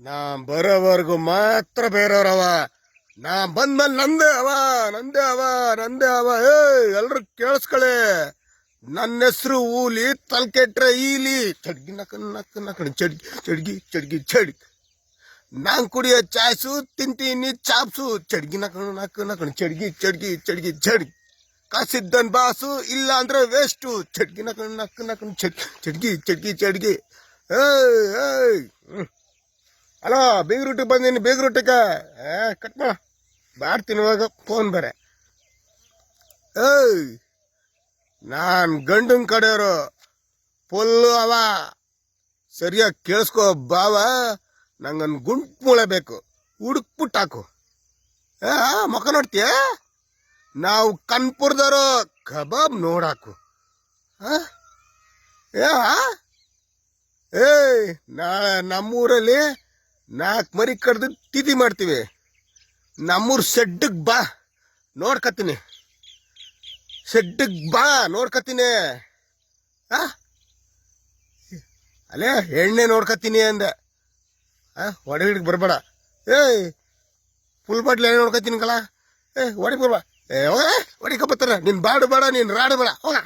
ನಾ ಬರೋವರೆಗೂ ಮಾತ್ರ ಬೇರೆಯವ್ರವ. ನಾ ಬಂದ್ಮೇಲೆ ನಂದೇ ಅವ ನಂದೇ ಅವ ನಂದೇ ಅವ. ಏ ಎಲ್ರು ಕೇಳಿಸ್ಕೊಳ್ಳಿ. ನನ್ನ ಹೆಸರು ಊಲಿ ತಲ್ಕೆಟ್ರೆ ಈಲಿ. ಚಡ್ಗಿ ನಕ್ಕ ನಕ್ಕ ಚಡ್ಗಿ ಚಡ್ಗಿ ಚಡ್ಗಿ ಚಡ್ಗಿ. ನಾನ್ ಕುಡಿಯೋ ಚಾಯ್ಸು, ತಿಂತೀನಿ, ಚಾಪ್ಸು. ಚಡ್ಗಿ ನಕ್ಕ ನಕ್ಕ ನಕ್ಕ ಚಡ್ಗಿ ಚಡ್ಗಿ ಚಡ್ಗಿ ಚಡ್ಗಿ. ಕಾಸಿದ್ದನ್ ಬಾಸು, ಇಲ್ಲ ಅಂದ್ರೆ ವೇಸ್ಟು. ಚಡ್ಗಿ ನಕ್ಕ ನಕ್ಕ ನಕ್ಕ ಚಡ್ಗಿ ಚಡ್ಗಿ ಚಡ್ಗಿ ಚಡ್ಗಿ. ಏಯ್ ಏಯ್. ಹ್ಮ್. ಬೇಗ ರೊಟ್ಟಿಗೆ ಬಂದೀನಿ ಬೀಗ್ ರೊಟ್ಟಿಗೆ ಕಟ್ ಮಾಡ. ಬಾಡ್ತೀನಿ ಫೋನ್ ಬೇರೆ. ಏಯ್, ನಾನು ಗಂಡನ ಕಡೆಯವರು. ಫುಲ್ಲು ಅವ. ಸರಿಯಾಗಿ ಕೇಳಿಸ್ಕೋ ಬಾವ. ನಂಗೊಂದು ಗುಂಟ್ ಮೂಳೆ ಬೇಕು. ಹುಡುಕ್ಬಿಟ್ಟು ಹಾಕು. ಏ ಮುಖ ನೋಡ್ತೀಯ? ನಾವು ಕನ್ಪುರದವರು, ಕಬಾಬ್ ನೋಡಾಕು. ಆ? ಏ, ಆ? ನಾಳೆ ನಮ್ಮೂರಲ್ಲಿ ನಾಲ್ಕು ಮರಿ ಕಡ್ದು ತಿಥಿ ಮಾಡ್ತೀವಿ. ನಮ್ಮೂರು ಶೆಡ್ಡಿಗೆ ಬಾ, ನೋಡ್ಕತ್ತೀನಿ. ಶೆಡ್ಡಿಗೆ ಬಾ, ನೋಡ್ಕತ್ತೀನಿ. ಆ? ಅಲ್ಲೇ ಎಣ್ಣೆ ನೋಡ್ಕತ್ತೀನಿ ಅಂದೆ. ಆ ಹೊಡೆಗಿಡಿಗೆ ಬರಬೇಡ. ಏಯ್ ಫುಲ್ ಬಾಟ್ಲಿ ಎಣ್ಣೆ ನೋಡ್ಕತ್ತೀನಿ ಕಲ ಏ ಹೊಡಿಗೆ ಬರ್ಬಾ ಏ, ಹೋಗ, ಹೊಡಿಕ ಬರ್ತಾರ ನೀನ್ ಬಾಡು ಬೇಡ, ನೀನ್ ರಾಡು ಬೇಡ, ಹೋಗ.